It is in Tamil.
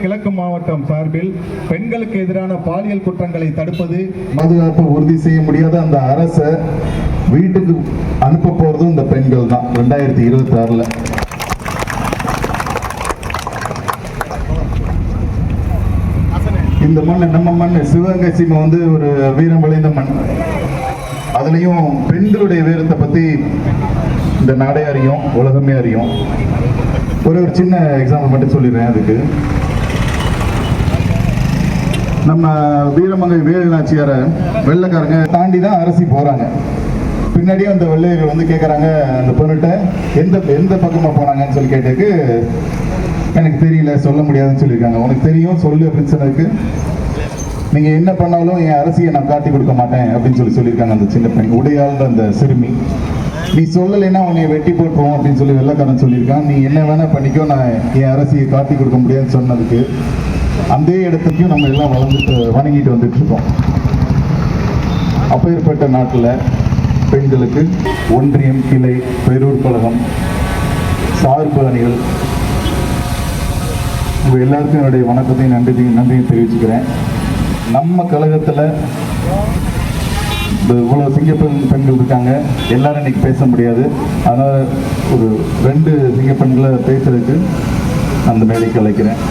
கிழக்கு மாவட்டம் சார்பில் பெண்களுக்கு எதிரான பாலியல் குற்றங்களை தடுப்பது பாதுகாப்பு உறுதி செய்ய முடியாத அந்த அரசை வீட்டுக்கு அனுப்ப போறதும் இந்த பெண்கள் தான் ரெண்டாயிரத்தி இருபத்தி ஆறுல இந்த மண் நம்ம மண் சிவகங்கை சீமை வந்து ஒரு வீரம் விளைந்த மண். அதுலயும் பெண்களுடைய வீரத்தை பத்தி இந்த நாடே அறியும் உலகமே அறியும். ஒரு ஒரு சின்ன எக்ஸாம்பிள் மட்டும் சொல்லிடுறேன் அதுக்கு. நம்ம வீரமங்கை வேலு நாச்சியாரை வெள்ளைக்காரங்க தாண்டி தான் அரசி போகிறாங்க பின்னாடியே அந்த வெள்ளையர்கள் வந்து கேட்குறாங்க அந்த பொண்ணுகிட்ட எந்த எந்த பக்கமாக போனாங்கன்னு சொல்லி கேட்டதுக்கு எனக்கு தெரியல சொல்ல முடியாதுன்னு சொல்லியிருக்காங்க. உனக்கு தெரியும் சொல்லு அப்படின்னு சொன்னதுக்கு நீங்கள் என்ன பண்ணாலும் என் அரசியை நான் காட்டி கொடுக்க மாட்டேன் அப்படின்னு சொல்லி சொல்லியிருக்காங்க அந்த சின்ன பெண் உடையாள்ன்ற அந்த சிறுமி. நீ சொல்லலைன்னா உன்னை வெட்டி போட்டுருவோம் அப்படின்னு சொல்லி வெள்ளக்காரன் சொல்லியிருக்கான். நீ என்ன வேணால் பண்ணிக்கோ நான் என் அரசியை காட்டி கொடுக்க முடியாதுன்னு சொன்னதுக்கு அந்த இடத்துக்கும் நம்ம எல்லாம் வளர்ந்துட்டு வணங்கிட்டு வந்துட்டு இருக்கோம் அப்பேற்பட்ட நாட்டில் பெண்களுக்கு ஒன்றியம் கிளை பேரூர் கழகம் சார்பு அணிகள் உங்கள் எல்லாருக்கும் என்னுடைய வணக்கத்தையும் நன்றி நன்றியும் தெரிவிச்சுக்கிறேன். நம்ம கழகத்தில் இந்த இவ்வளோ சிங்கப்பெண் பெண்கள் இருக்காங்க. எல்லாரும் இன்னைக்கு பேச முடியாது. அதனால் ஒரு ரெண்டு சிங்கப்பெண்களை பேசுறதுக்கு அந்த மேடைக்கு அழைக்கிறேன்.